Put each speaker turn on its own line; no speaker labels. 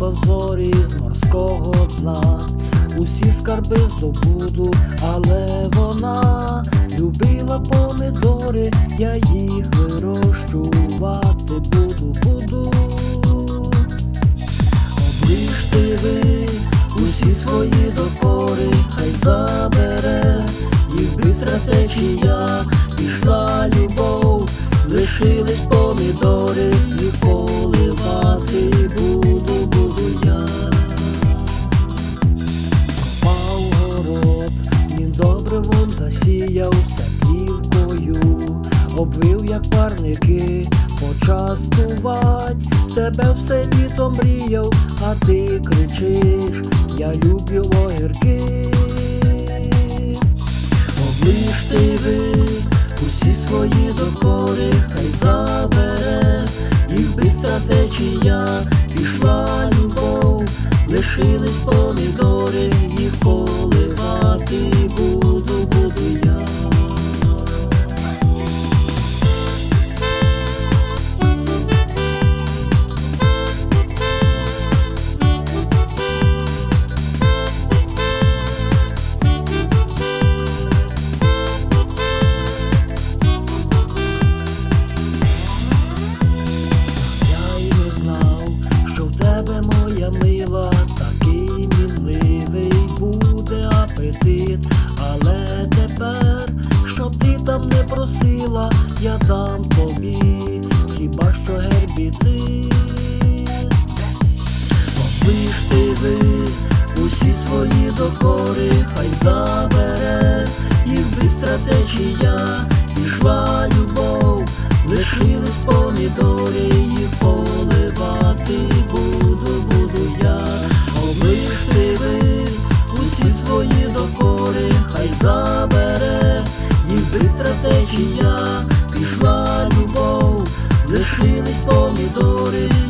неба зорі з морського дна. Усі скарби здобуду, але вона любила помидори, я їх вирощувати буду, буду. Оближте ви усі свої докори, хай забере їх бистра течія, пішла любов, лишились помідори, поливати буду, буду він засіяв сапівкою, обвив, як парники, почастувать, тебе все літо мріяв, а ти кричиш, я люблю огірки. Оближте ви усі свої докори, хай забере, їх бистра течія, пішла любов, лишились помідори, їх поливати буду, там не просила, я дам тобі хіба що гербіцид. ти ви усі свої докори, хай забере, їх бистра течія, пішла любов, лишились помідори, течія, пішла любов, лишились помідори.